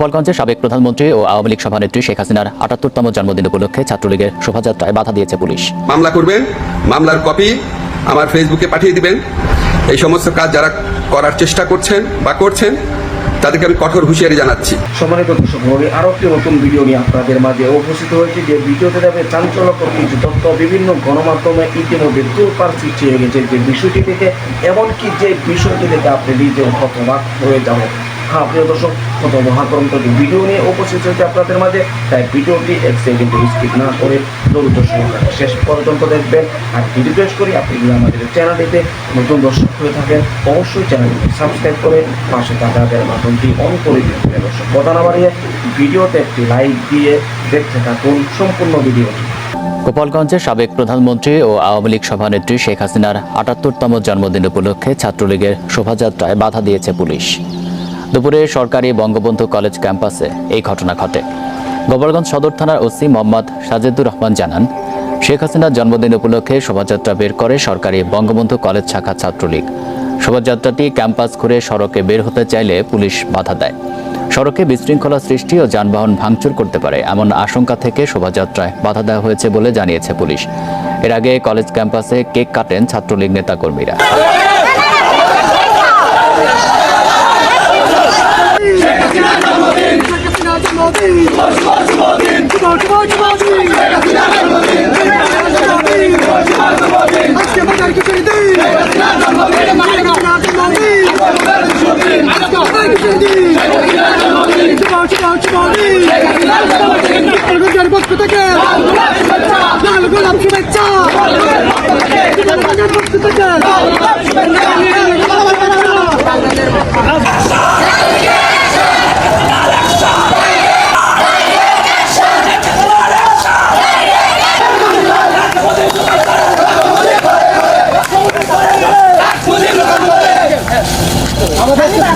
গোপালগঞ্জে সাবেক প্রধানমন্ত্রী ও আওয়ামী লীগ সভানেত্রী শেখ হাসিনার আটাত্তরতম জন্মদিন উপলক্ষে ছাত্রলীগের শোভাযাত্রায় বাধা দিয়েছে পুলিশ। মামলা করবেন মামলার কপি আমার ফেসবুকে পাঠিয়ে দিবেন। এই সমস্ত কাজ যারা করার চেষ্টা করছেন বা করছেন তাদেরকে আমি কঠোর হুঁশিয়ারি জানাচ্ছি। সম্মানিত দর্শক মন্ডলী আরও একটি নতুন ভিডিও নিয়ে আপনাদের মাঝে উপস্থিত হয়েছে যে ভিডিওতে যাবে চাঞ্চল্যকর কিছু তথ্য বিভিন্ন গণমাধ্যমে ইতিমধ্যে তোলপাড় সৃষ্টি হয়ে গেছে যে বিষয়টি থেকে এমনকি যে বিষয়টি থেকে আপনি নিজেও হতবাক হয়ে যাবেন। হ্যাঁ প্রিয় দর্শক কত মহাগ্রন্থ ভিডিও নিয়ে উপস্থিত হয়েছে আপনাদের মাঝে। তাই ভিডিওটি এক সেকেন্ড স্কিপ না করে দ্রুত সহকারে শেষ পর্যন্ত দেখবেন আর রিকোয়েস্ট করি, আপনি যদি আমাদের চ্যানেলটিতে নতুন দর্শক হয়ে থাকেন, অবশ্যই চ্যানেলটি সাবস্ক্রাইব করে পাশে থাকা বেল বাটনটি অন করে দিন। প্রিয় দর্শক, কথা না বাড়িয়ে ভিডিওতে একটি লাইক দিয়ে দেখতে থাকুন সম্পূর্ণ ভিডিওটি। গোপালগঞ্জে সাবেক প্রধানমন্ত্রী ও আওয়ামী লীগ সভানেত্রী শেখ হাসিনার আটাত্তরতম জন্মদিন উপলক্ষে ছাত্রলীগের শোভাযাত্রায় বাধা দিয়েছে পুলিশ। দুপুরে সরকারি বঙ্গবন্ধু কলেজ ক্যাম্পাসে এই ঘটনা ঘটে। গোপালগঞ্জ সদর থানার ওসি মোহাম্মদ সাজেদুর রহমান জানান, শেখ হাসিনার জন্মদিন উপলক্ষে শোভাযাত্রা বের করে সরকারি বঙ্গবন্ধু কলেজ শাখা ছাত্রলীগ। শোভাযাত্রাটি ক্যাম্পাস ঘুরে সড়কে বের হতে চাইলে পুলিশ বাধা দেয়। সড়কে বিশৃঙ্খলা সৃষ্টি ও যানবাহন ভাঙচুর করতে পারে এমন আশঙ্কা থেকে শোভাযাত্রায় বাধা দেওয়া হয়েছে বলে জানিয়েছে পুলিশ। এর আগে কলেজ ক্যাম্পাসে কেক কাটেন ছাত্রলীগ নেতাকর্মীরা।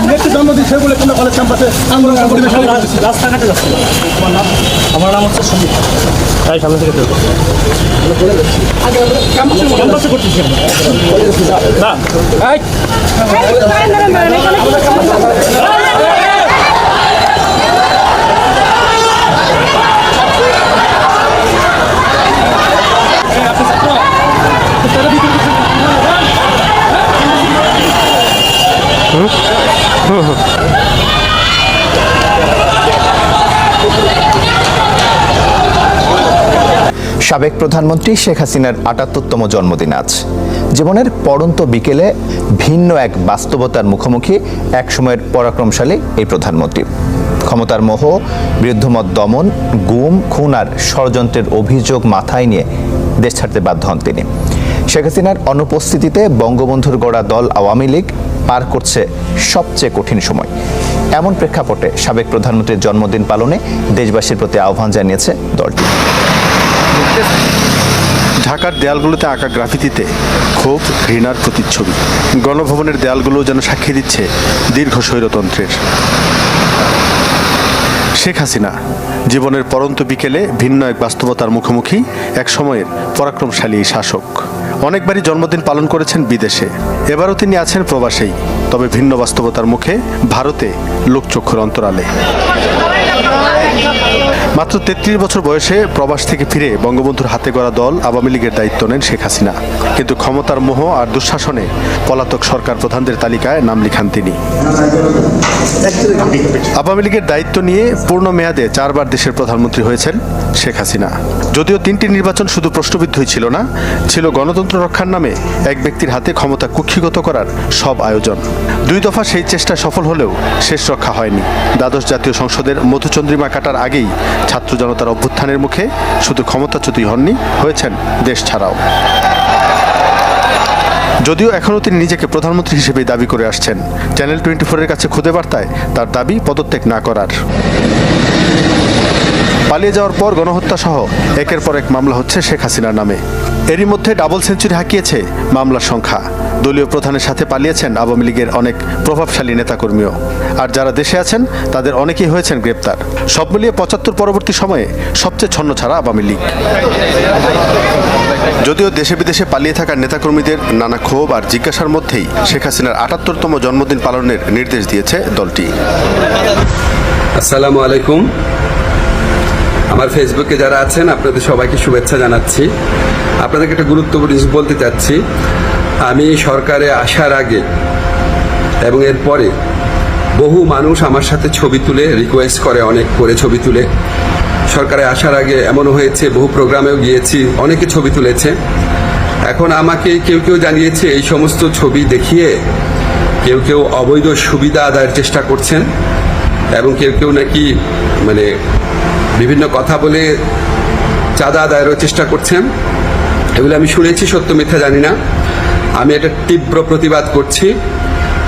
নেত্রী জন্মদিন সে বলে তোমরা কলেজ ক্যাম্পাসে আন্দোলন রাস্তাঘাটে যাচ্ছে। আমার নাম হচ্ছে সন্দীপ তাই সামনে থেকে আমরা। না সাবেক প্রধানমন্ত্রী শেখ হাসিনার আটাত্তরতম জন্মদিন আজ। জীবনের পড়ন্ত বিকেলে ভিন্ন এক বাস্তবতার মুখোমুখি একসময়ের পরাক্রমশালী এই প্রধানমন্ত্রী। ক্ষমতার মোহ, বিরুদ্ধমত দমন, গুম, খুন আর ষড়যন্ত্রের অভিযোগ মাথায় নিয়ে দেশ ছাড়তে বাধ্য হন তিনি। শেখ হাসিনার অনুপস্থিতিতে বঙ্গবন্ধুর গড়া দল আওয়ামী লীগ পার করছে সবচেয়ে কঠিন সময়। এমন প্রেক্ষাপটে সাবেক প্রধানমন্ত্রীর জন্মদিন পালনে দেশবাসীর প্রতি আহ্বান জানিয়েছে দলটি। ঢাকার দেয়ালগুলোতে আঁকা গ্রাফিতিতে ক্ষোভ, ঘৃণার প্রতিচ্ছবি। গণভবনের দেয়ালগুলো যেন সাক্ষী দিচ্ছে দীর্ঘ স্বৈরতন্ত্রের। শেখ হাসিনা, জীবনের পরন্ত বিকেলে ভিন্ন এক বাস্তবতার মুখোমুখি, এক সময়ের পরাক্রমশালী শাসক। অনেকবারই জন্মদিন পালন করেছেন বিদেশে। এবারও তিনি আছেন প্রবাসেই, তবে ভিন্ন বাস্তবতার মুখে ভারতে লোকচক্ষুর অন্তরালে। মাত্র তেত্রিশ বছর বয়সে প্রবাস থেকে ফিরে বঙ্গবন্ধুর হাতে গড়া দল আওয়ামী লীগের দায়িত্ব নেন শেখ হাসিনা। কিন্তু ক্ষমতার মোহ আর দুঃশাসনে পলাতক সরকার প্রধানদের তালিকায় নাম লিখান তিনি। আওয়ামী লীগের দায়িত্ব নিয়ে পূর্ণ মেয়াদে চারবার দেশের প্রধানমন্ত্রী হয়েছেন শেখ হাসিনা। যদিও তিনটি নির্বাচন শুধু প্রশ্নবিদ্ধই ছিল না, ছিল গণতন্ত্র রক্ষার নামে এক ব্যক্তির হাতে ক্ষমতা কুক্ষিগত করার সব আয়োজন। দুই দফা সেই চেষ্টা সফল হলেও শেষ রক্ষা হয়নি। দ্বাদশ জাতীয় সংসদের মধুচন্দ্রিমা কাটার আগেই ছাত্র জনতার অভ্যুত্থানের মুখে শুধু ক্ষমতাচ্যুতি হননি, হয়েছেন দেশ ছাড়াও। যদিও এখনও তিনি নিজেকে প্রধানমন্ত্রী হিসেবে দাবি করে আসছেন, চ্যানেল টোয়েন্টি ফোরের কাছে খুদে বার্তায় তার দাবি পদত্যাগ না করার। পালিয়ে যাওয়ার পর গণহত্যা সহ একের পর এক মামলা হচ্ছে শেখ হাসিনার নামে। এরই মধ্যে ডাবল সেঞ্চুরি হাঁকিয়েছে মামলার সংখ্যা। দলীয় প্রধানের সাথে পালিয়েছেন আওয়ামী লীগের অনেক প্রভাবশালী নেতাকর্মীও। আর যারা দেশে আছেন, তাদের অনেকেই হয়েছেন গ্রেপ্তার। সব মিলিয়ে পঁচাত্তর পরবর্তী সময়ে সবচেয়ে ছন্ন ছাড়া আওয়ামী লীগ। যদিও দেশে বিদেশে পালিয়ে থাকা নেতাকর্মীদের নানা ক্ষোভ আর জিজ্ঞাসার মধ্যেই শেখ হাসিনার আটাত্তরতম জন্মদিন পালনের নির্দেশ দিয়েছে দলটি। আসসালামু আলাইকুম। আমার ফেসবুকে যারা আছেন, আপনাদের সবাইকে শুভেচ্ছা জানাচ্ছি। আপনাদেরকে একটা গুরুত্বপূর্ণ জিনিস বলতে চাচ্ছি। আমি সরকারে আসার আগে এবং এরপরে বহু মানুষ আমার সাথে ছবি তুলে রিকোয়েস্ট করে, অনেক করে ছবি তুলে। সরকারে আসার আগে এমনও হয়েছে, বহু প্রোগ্রামেও গিয়েছি, অনেকে ছবি তুলেছে। এখন আমাকে কেউ কেউ জানিয়েছে, এই সমস্ত ছবি দেখিয়ে কেউ কেউ অবৈধ সুবিধা আদায়ের চেষ্টা করছেন এবং কেউ কেউ নাকি মানে বিভিন্ন কথা বলে চাঁদা আদায়েরও চেষ্টা করছেন। এগুলো আমি শুনেছি, সত্য, মিথ্যা জানি না। আমি এটা তীব্র প্রতিবাদ করছি।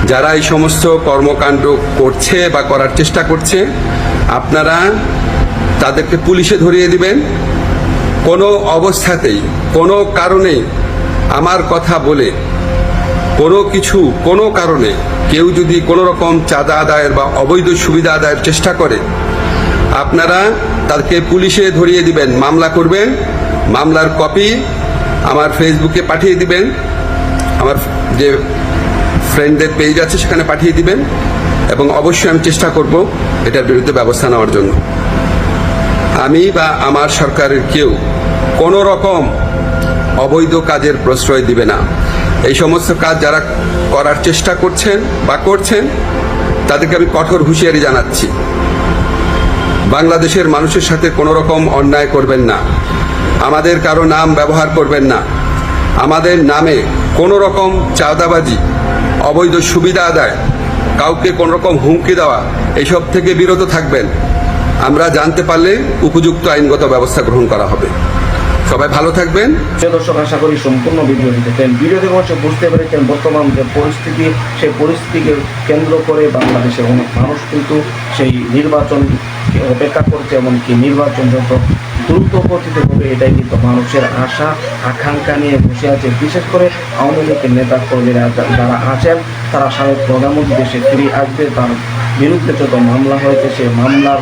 যারা এই সমস্ত কর্মকাণ্ড করছে বা করার চেষ্টা করছে, আপনারা তাদেরকে পুলিশে ধরিয়ে দিবেন। কোনো অবস্থাতেই, কোনো কারণে আমার কথা বলে, কোনো কিছু, কোনো কারণে কেউ যদি কোনো রকম চাঁদা আদায়ের বা অবৈধ সুবিধা আদায়ের চেষ্টা করে আপনারা তাদেরকে পুলিশে ধরিয়ে দিবেন, মামলা করবেন মামলার কপি আমার ফেসবুকে পাঠিয়ে দিবেন, আমার যে ফ্রেন্ডদের পেজ আছে সেখানে পাঠিয়ে দিবেন, এবং অবশ্যই আমি চেষ্টা করব এটার বিরুদ্ধে ব্যবস্থা নেওয়ার জন্য। আমি বা আমার সরকারের কেউ কোনো রকম অবৈধ কাজের প্রশ্রয় দিবে না। এই সমস্ত কাজ যারা করার চেষ্টা করছেন বা করছেন, তাদেরকে আমি কঠোর হুঁশিয়ারি জানাচ্ছি। বাংলাদেশের মানুষের সাথে কোনো রকম অন্যায় করবেন না। আমাদের কারও নাম ব্যবহার করবেন না। আমাদের নামে কোনো রকম চাঁদাবাজি, অবৈধ সুবিধা আদায়, কাউকে কোনো রকম হুমকি দেওয়া, এসব থেকে বিরত থাকবেন। আমরা জানতে পারলে উপযুক্ত আইনগত ব্যবস্থা গ্রহণ করা হবে। সবাই ভালো থাকবেন। দর্শক, আশা করি সম্পূর্ণ ভিডিও দেখেন ভিডিও দেখে বুঝতে পেরেছেন বর্তমান যে পরিস্থিতি, সেই পরিস্থিতিকে কেন্দ্র করে বাংলাদেশের অনেক মানুষ কিন্তু সেই নির্বাচন অপেক্ষা করছে, এমনকি নির্বাচন যত দ্রুত গতিতে হবে, এটাই কিন্তু মানুষের আশা, আকাঙ্ক্ষা নিয়ে বসে আছে। বিশেষ করে আওয়ামী লীগের নেতা কর্মীরা যারা আছেন, তারা সাবেক প্রধানমন্ত্রী দেশে ফিরে আসবে, তার বিরুদ্ধে যত মামলা হয়েছে সেই মামলার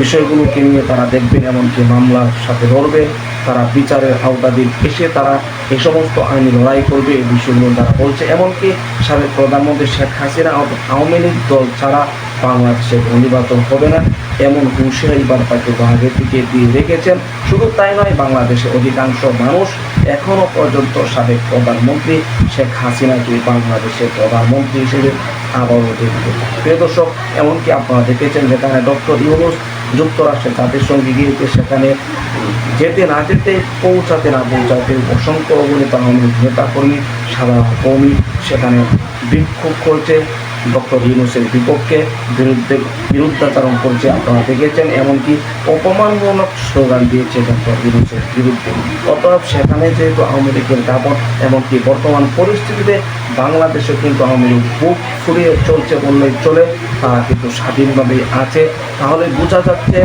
বিষয়গুলোকে নিয়ে তারা দেখবেন এমনকি মামলার সাথে লড়বে। তারা বিচারের আওতাধীন এসে তারা এই সমস্ত আইনি লড়াই করবে, এই বিষয়গুলো তারা বলছে। এমনকি সাবেক প্রধানমন্ত্রী শেখ হাসিনা আওয়ামী লীগ দল ছাড়া কোনো নির্বাচন হবে না। এমন হুঁশিয়ারি বার্তা কিন্তু আগে থেকে দিয়ে রেখেছেন। শুধু তাই নয় বাংলাদেশে অধিকাংশ মানুষ এখনও পর্যন্ত সাবেক প্রধানমন্ত্রী শেখ হাসিনাকে বাংলাদেশের প্রধানমন্ত্রী হিসেবে আবারও দেখবে প্রিয় দর্শক, এমনকি আপনারা দেখেছেন যেখানে ডক্টর ইউনুস যুক্তরাষ্ট্রে তাদের সঙ্গে গিয়েছে, সেখানে যেতে না যেতে পৌঁছাতে না পৌঁছাতে অসংখ্য অগণিত আওয়ামী নেতাকর্মী, সাধারণ কর্মী সেখানে বিক্ষোভ করছে। ডক্টর ইউনুসের বিপক্ষে বিরুদ্ধে বিরুদ্ধাচারণ করছে আপনারা দেখেছেন, এমনকি অপমানজনক স্লোগান দিয়েছে ডক্টর ইউনুসের বিরুদ্ধে। অতএব সেখানে যেহেতু আওয়ামী লীগের দাপট, এমনকি বর্তমান পরিস্থিতিতে বাংলাদেশে কিন্তু আওয়ামী লীগ বুক ফুরিয়ে চলছে বললেই চলে। তারা কিন্তু স্বাধীনভাবে আছে। তাহলে বোঝা যাচ্ছে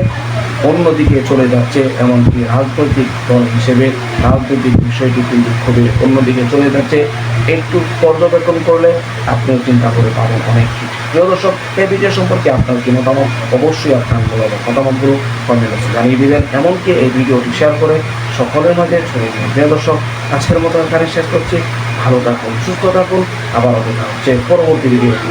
অন্যদিকে চলে যাচ্ছে এমনকি রাজনৈতিক দল হিসেবে রাজনৈতিক বিষয়টি কিন্তু খুবই অন্যদিকে চলে যাচ্ছে। একটু পর্যবেক্ষণ করলে আপনিও চিন্তা করে পাবেন অনেক কিছু। প্রিয় দর্শক এই ভিডিও সম্পর্কে আপনার কি মতামত? অবশ্যই আপনার মূল্যবান মতামতগুলো কমেন্ট জানিয়ে দিবেন। এমনকি এই ভিডিওটি শেয়ার করে সকলের মাঝে ছড়িয়ে দিন প্রিয় দর্শক, আজকের মতো এখানে শেষ করছি। ভালো থাকুন, সুস্থ থাকুন। আবারও দেখা হচ্ছে পরবর্তী ভিডিওটি